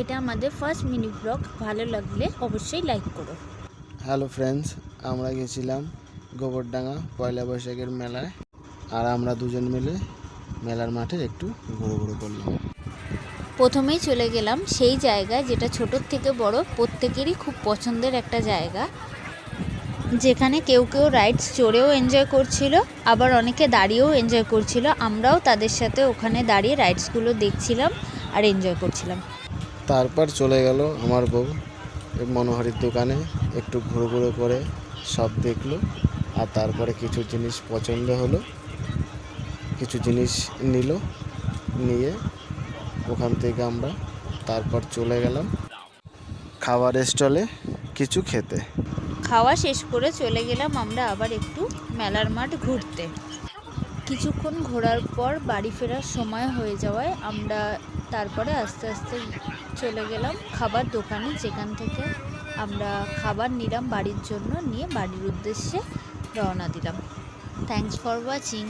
এটা আমাদের first mini blog ভালো লাগলে অবশ্যই লাইক করো। হ্যালো ফ্রেন্ডস আমরা গেছিলাম গোবরডাঙ্গা পয়লা বৈশাখের মেলায়। আর আমরা দুজন মিলে মেলার মাঠে একটু ঘুরো ঘুরো করলাম। প্রথমেই চলে গেলাম সেই জায়গায় যেটা ছোটোর থেকে বড় প্রত্যেকেরই খুব পছন্দের একটা জায়গা। যেখানে কেউ কেউ রাইডস চড়েও এনজয় করছিল আবার অনেকে দাঁড়িয়েও এনজয় করছিল। আমরাও তাদের সাথে ওখানে দাঁড়িয়ে রাইডসগুলো দেখছিলাম আর এনজয় করছিলাম। তারপর চলে গেল আমার বউ মনোহরির দোকানে, একটু ঘুরো ঘুরো করে সব দেখল, আর তারপরে কিছু জিনিস পছন্দ হলো, কিছু জিনিস নিল, নিয়ে ওখান থেকে আমরা তারপর চলে গেলাম খাবার স্টলে কিছু খেতে। খাওয়া শেষ করে চলে গেলাম আমরা আবার একটু মেলার মাঠ ঘুরতে। কিছুক্ষণ ঘোরার পর বাড়ি ফেরার সময় হয়ে যাওয়ায় আমরা তারপরে আস্তে আস্তে চলে গেলাম খাবার দোকানে, যেখান থেকে আমরা খাবার নিলাম বাড়ির জন্য, নিয়ে বাড়ির উদ্দেশ্যে রওনা দিলাম। Thanks for watching